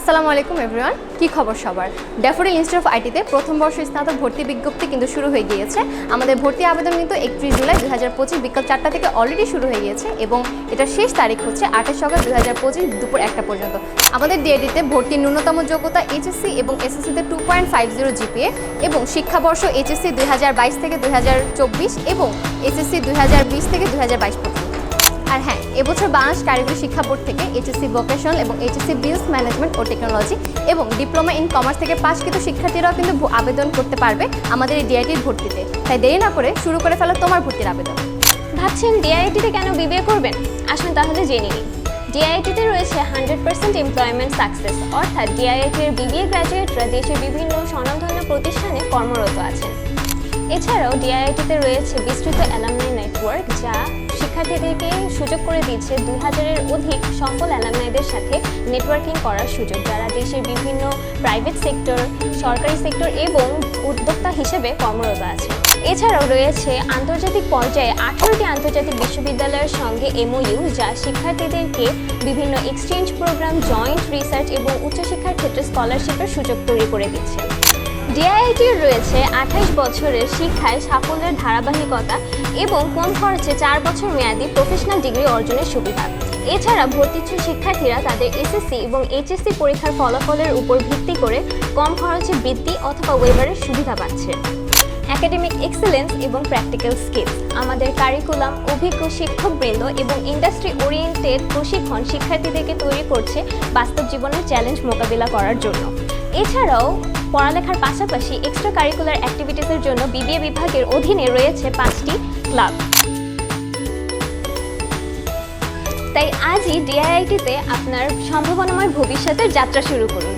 আসসালামু আলাইকুম এভরিওয়ান কি খবর সবার? ড্যাফোডিল ইনস্টিটিউট অফ আইটিতে প্রথম বর্ষ স্নাতক ভর্তি বিজ্ঞপ্তি কিন্তু শুরু হয়ে গিয়েছে। আমাদের ভর্তি আবেদন কিন্তু একত্রিশ জুলাই দুই হাজার পঁচিশ বিকাল চারটা থেকে অলরেডি শুরু হয়ে গিয়েছে এবং এটার শেষ তারিখ হচ্ছে আঠাশ অগস্ট দুই হাজার পঁচিশ দুপুর একটা পর্যন্ত। আমাদের ডিআইডিতে ভর্তির ন্যূনতম যোগ্যতা এইচএসসি এবং এসএসসিতে two point five zero GPA এবং শিক্ষাবর্ষ এইচএসসি দুই হাজার বাইশ থেকে দুই হাজার চব্বিশ এবং এসএসসি দুই হাজার বিশ থেকে দুই হাজার বাইশ পর্যন্ত। আর হ্যাঁ এবছর বাংলাদেশ কারিগরি শিক্ষা বোর্ড থেকে এইচএসসি ভোকেশনাল এবং এইচএসসি বিজনেস ম্যানেজমেন্ট ও টেকনোলজি এবং ডিপ্লোমা ইন কমার্স থেকে পাশকৃত শিক্ষার্থীরাও কিন্তু আবেদন করতে পারবে আমাদের এই ডিআইটির ভর্তিতে। তাই দেরি না করে শুরু করে ফেলো তোমার ভর্তির আবেদন। ভাবছেন ডিআইটিতে কেন বিবিএ করবেন? আসুন তাহলে জেনে নিই। ডিআইটিতে রয়েছে হান্ড্রেড পার্সেন্ট এমপ্লয়মেন্ট সাকসেস অর্থাৎ ডিআইটির বিবিএ গ্র্যাজুয়েটরা দেশের বিভিন্ন স্বনামধন্য প্রতিষ্ঠানে কর্মরত আছেন। এছাড়াও ডিআইআইটিতে রয়েছে বিস্তৃত অ্যালামনাই নেটওয়ার্ক যা শিক্ষার্থীদেরকে সুযোগ করে দিচ্ছে দুই হাজারের অধিক সফল অ্যালামনাইদের সাথে নেটওয়ার্কিং করার সুযোগ। যারা দেশের বিভিন্ন প্রাইভেট সেক্টর সরকারি সেক্টর এবং উদ্যোক্তা হিসেবে কর্মরত আছে এছাড়াও রয়েছে আন্তর্জাতিক পর্যায়ে আঠারোটি আন্তর্জাতিক বিশ্ববিদ্যালয়ের সঙ্গে এমওইউ যা শিক্ষার্থীদেরকে বিভিন্ন এক্সচেঞ্জ প্রোগ্রাম জয়েন্ট রিসার্চ এবং উচ্চশিক্ষার ক্ষেত্রে স্কলারশিপের সুযোগ তৈরি করে দিচ্ছে। ডিআইআইটির রয়েছে আঠাইশ বছরের শিক্ষায় সাফল্যের ধারাবাহিকতা এবং কম খরচে চার বছর মেয়াদি প্রফেশনাল ডিগ্রি অর্জনের সুবিধা। এছাড়া ভর্তিচ্ছু শিক্ষার্থীরা তাদের এসএসসি এবং এইচএসসি পরীক্ষার ফলাফলের উপর ভিত্তি করে কম খরচে বৃত্তি অথবা ওয়েবারের সুবিধা পাচ্ছে। একাডেমিক এক্সেলেন্স এবং প্র্যাকটিক্যাল স্কিল আমাদের কারিকুলাম অভিজ্ঞ শিক্ষকবৃন্দ এবং ইন্ডাস্ট্রি ওরিয়েন্টেড প্রশিক্ষণ শিক্ষার্থীদেরকে তৈরি করছে বাস্তব জীবনের চ্যালেঞ্জ মোকাবিলা করার জন্য। এছাড়াও পড়ালেখার পাশাপাশি এক্সট্রা কারিকুলার অ্যাক্টিভিটিসের জন্য বিবিএ বিভাগের অধীনে রয়েছে পাঁচটি ক্লাব। তাই আজই ডিআইআইটিতে আপনার সম্ভাবনাময় ভবিষ্যতের যাত্রা শুরু করুন।